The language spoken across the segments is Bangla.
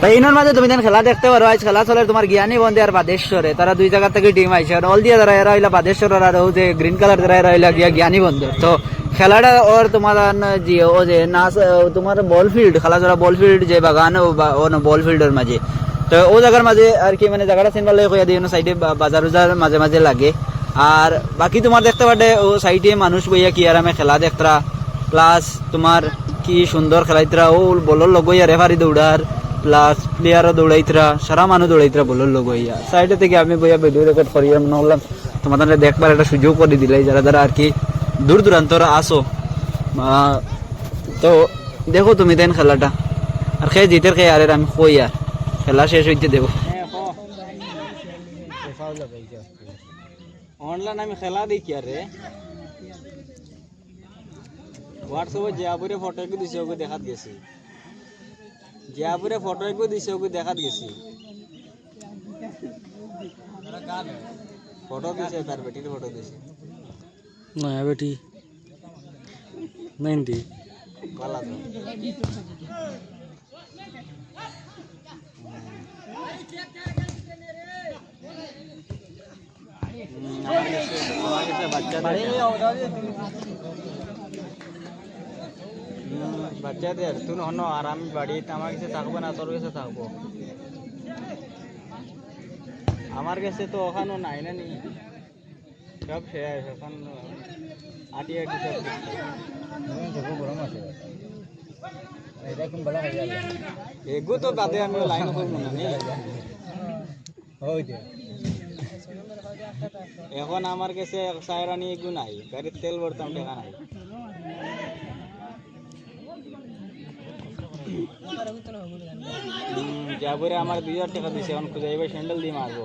তো এইনার মাঝে তুমি দেন খেলা দেখতে পারো, আজ খেলা চলে তোমার জ্ঞানী বন্ধে আর বাদেশ্বরে। তারা দুই জায়গা থেকে টিম আইছে। আর অল দিয়ে তারা এরা হইলা বাদেশ্বর আর ও যে গ্রিন কালার তারা এরা হইলা গিয়া জ্ঞানী বন্ধ। তো খেলাটা ওর তোমার যে ও যে নাচ তোমার বল ফিল্ড খেলা চলা বল ফিল্ড যে বাগান ও বল ফিল্ডের মাঝে। তো ও জায়গার মাঝে আর কি মানে জায়গাটা চিনবার লাগে কইয়া দিয়ে সাইডে বাজার উজার মাঝে মাঝে লাগে। আর বাকি তোমার দেখতে পারে ও সাইডে মানুষ বইয়া কি আরামে খেলা দেখতরা। প্লাস তোমার কি সুন্দর খেলাইতরা, ও বলর লগইয়া রেফারি দৌড়ার। প্লাস প্লেয়ারও দৌড়াইতরা, সারা মানুষ দৌড়াইতরা বলর লগইয়া সাইডে থেকে আমি বইয়া ভিডিও রেকর্ড করি মনে হলাম তোমাদের দেখবার একটা সুযোগ করে দিলে, যারা যারা আর কি দূর দূরান্তরা আসো তো দেখো তুমি দেন খেলাটা। আর খেয়ে জিতের খেয়ে আর আমি কই আর খেলা শেষ হইতে দেবো অনলাইন আমি খেলা দেখি আরে হোয়াটসঅ্যাপে জিয়াপুরে ফটো একটু দিছে ওকে দেখাত গেছি। জিয়াপুরে ফটো একটু দিছে ওকে দেখাত গেছি। ফটো দিছে তার বেটির ফটো দিছে। না বেটি নাইনটি। ভালো তো হুম, আমার কাছে আমার কাছে বাচ্চাদের, তুই হন, আর আমি বাড়িতে, আমার কাছে থাকব না, তোর কাছে থাকব। আমার কাছে তো ওখানেও নাই না নি। সব শেষ, এখন আটি আটি সব। এগো তো বাদে আমি লাইন করব না নি। এখন আমার কাছে সায়রানি এগু নাই, গাড়ির তেল ভরতাম টাকা নাই। যাবরে আমার দুই হাজার টাকা দিছে, এখন খুঁজাইবে স্যান্ডেল দিয়ে মারবো।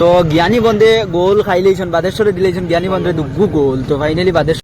তো জ্ঞানী বন্ধে গোল খাইলেছেন বাদেশ্বরে দিলেছেন জ্ঞানী বন্ধে দুগু গোল, তো ফাইনালি বাদেশ্বর